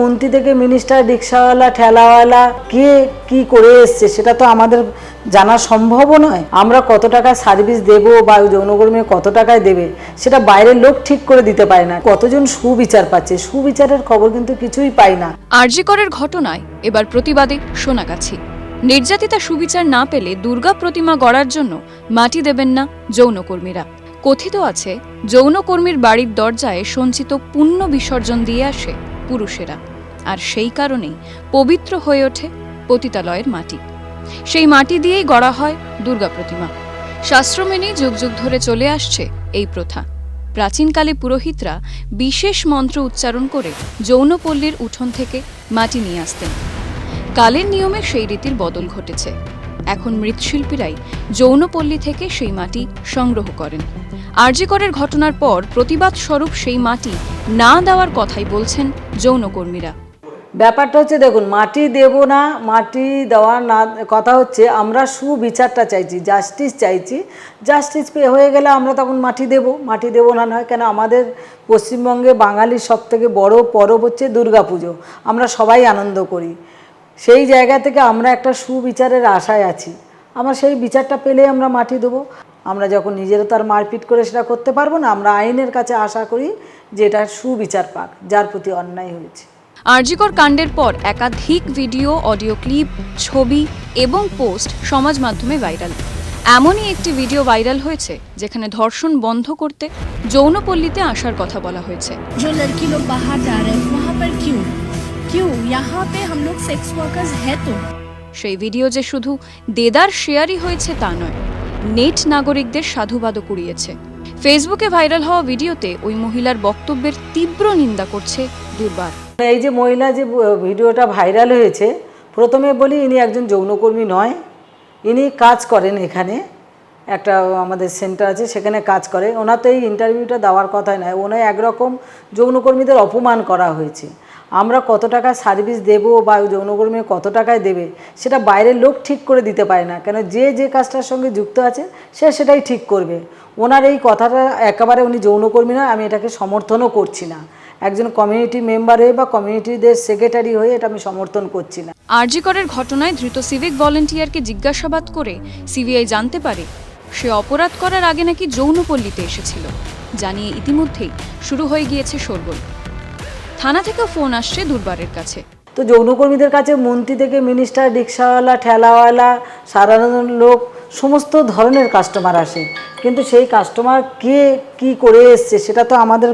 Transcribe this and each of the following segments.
মন্ত্রী থেকে মিনিস্টার রিক্সাওয়ালা ঠেলাওয়ালা, কে কি করে এসছে, সেটা তো আমাদের জানা সম্ভবও নয়। আমরা কত টাকা সার্ভিস দেব বা যৌনকর্মী কত টাকায় দেবে, সেটা বাইরের লোক ঠিক করে দিতে পারে না। কতজন সুবিচার পাচ্ছে, সুবিচারের খবর কিন্তু কিছুই পাই না। আরজিকরের ঘটনায় এবার প্রতিবাদে সোনাগাছি। নির্যাতিতা সুবিচার না পেলে দুর্গা প্রতিমা গড়ার জন্য মাটি দেবেন না যৌনকর্মীরা। কথিত আছে, যৌনকর্মীর বাড়ির দরজায় সঞ্চিত পুণ্য বিসর্জন দিয়ে আসে পুরুষেরা। আর সেই কারণেই পবিত্র হয়ে ওঠে পতিতালয়ের মাটি। সেই মাটি দিয়েই গড়া হয় দুর্গা প্রতিমা। শাস্ত্র মেনেই যুগ যুগ ধরে চলে আসছে এই প্রথা। প্রাচীনকালে পুরোহিতরা বিশেষ মন্ত্র উচ্চারণ করে যৌনপল্লীর উঠোন থেকে মাটি নিয়ে আসতেন। কালের নিয়মে সেই রীতির বদল ঘটেছে। এখন মৃৎশিল্পীরাই যৌনপল্লী থেকে সেই মাটি সংগ্রহ করেন। আরজিকরের ঘটনার পর প্রতিবাদ স্বরূপ সেই মাটি না দেওয়ার কথাই বলছেন যৌনকর্মীরা। ব্যাপারটা হচ্ছে দেখুন, মাটি দেব না, মাটি দেওয়ার না, কথা হচ্ছে আমরা সুবিচারটা চাইছি জাস্টিস চাইছি। জাস্টিস পেয়ে হয়ে গেলে আমরা তখন মাটি দেব মাটি দেব না নয়, কেন আমাদের পশ্চিমবঙ্গে বাঙালির সব থেকে বড় পরব হচ্ছে দুর্গাপুজো, আমরা সবাই আনন্দ করি। সেই জায়গা থেকে আমরা একটা সুবিচারের আশায় আছি। আমরা সেই বিচারটা পেলে আমরা মাটি দেবো আমরা যখন নিজেরা তো আর মারপিট করে সেটা করতে পারবো না আমরা আইনের কাছে আশা করি যে এটা সুবিচার পাক যার প্রতি অন্যায় হয়েছে আরজিকর কাণ্ডের পর একাধিক ভিডিও অডিও ক্লিপ ছবি এবং পোস্ট সমাজ মাধ্যমে ভাইরাল এমনই একটি ভিডিও ভাইরাল হয়েছে যেখানে ধর্ষণ বন্ধ করতে যৌনপল্লীতে আসার কথা বলা হয়েছে जो लड़की लोग बाहर जा रहे हैं वहाँ पर क्यों क्यों यहाँ पे हम लोग सेक्स वर्कर्स है तो সেই ভিডিও যে শুধু দেদার শেয়ারই হয়েছে তা নয়, নেট নাগরিকদের সাধুবাদও কুড়িয়েছে। ফেসবুকে ভাইরাল হওয়া ভিডিওতে ওই মহিলার বক্তব্যের তীব্র নিন্দা করছে দুর্বার এই যে মহিলা যে ভিডিওটা ভাইরাল হয়েছে, প্রথমে বলি ইনি একজন যৌনকর্মী নয়, ইনি কাজ করেন এখানে, একটা আমাদের সেন্টার আছে, সেখানে কাজ করে। ওনার তো এই ইন্টারভিউটা দেওয়ার কথাই নয় ওনার একরকম যৌনকর্মীদের অপমান করা হয়েছে। আমরা কত টাকা সার্ভিস দেব বা যৌনকর্মী কত টাকায় দেবে, সেটা বাইরের লোক ঠিক করে দিতে পারে না। কেন যে যে কাজটার সঙ্গে যুক্ত আছে, সে সেটাই ঠিক করবে। ওনার এই কথাটা একেবারে উনি যৌনকর্মী নয়, আমি এটাকে সমর্থনও করছি না। একজন কমিউনিটি মেম্বার হয়ে বা কমিউনিটিদের সেক্রেটারি হয়ে এটা আমি সমর্থন করছি না। আরজিকরের ঘটনায় ধৃত সিভিক ভলেন্টিয়ারকে জিজ্ঞাসাবাদ করে সিবিআই জানতে পারে, সে অপরাধ করার আগে নাকি যৌনপল্লীতে এসেছিল। জানিয়ে ইতিমধ্যেই শুরু হয়ে গিয়েছে শোরগোল। থানা থেকে ফোন আসছে দুর্বারের কাছে। তো যৌনকর্মীদের কাছে মন্ত্রী থেকে মিনিস্টার রিক্সাওয়ালা ঠেলাওয়ালা সাধারণ লোক সমস্ত ধরনের কাস্টমার আসে। কিন্তু সেই কাস্টমার কে কি করে এসছে সেটা তো আমাদের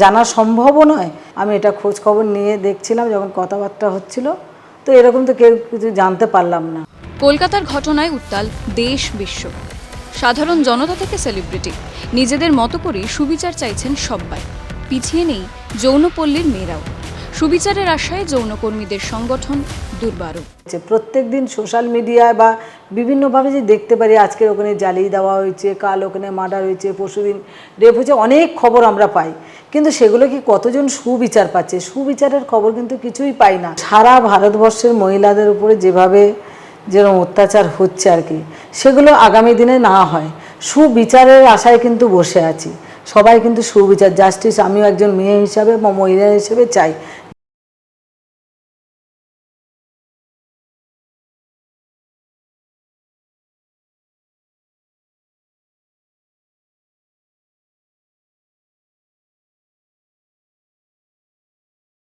জানা সম্ভবও নয়। আমি এটা খোঁজ খবর নিয়ে দেখছিলাম যখন কথাবার্তা হচ্ছিল। তো এরকম তো কেউ কিছু জানতে পারলাম না। কলকাতার ঘটনায় উত্তাল দেশ বিশ্ব। সাধারণ জনতা থেকে সেলিব্রিটি নিজেদের মতো করেই সুবিচার চাইছেন সবাই। পিছিয়ে নেই যৌনপল্লীর মেয়েরাও। সুবিচারের আশায় যৌনকর্মীদের সংগঠন দুর্বারও। যে প্রত্যেক দিন সোশ্যাল মিডিয়ায় বা বিভিন্নভাবে যে দেখতে পারি, আজকের ওখানে জ্বালিয়ে দেওয়া হয়েছে, কাল ওখানে মার্ডার হয়েছে, পরশুদিন রেপ হয়েছে, অনেক খবর আমরা পাই। কিন্তু সেগুলো কি কতজন সুবিচার পাচ্ছে? সুবিচারের খবর কিন্তু কিছুই পাই না। সারা ভারতবর্ষের মহিলাদের উপরে যেভাবে যেরকম অত্যাচার হচ্ছে আর কি, সেগুলো আগামী দিনে না হয়। সুবিচারের আশায় কিন্তু বসে আছি। সবাই কিন্তু সুবিচার জাস্টিস আমিও একজন মেয়ে হিসাবে বা মহিলা হিসেবে চাই।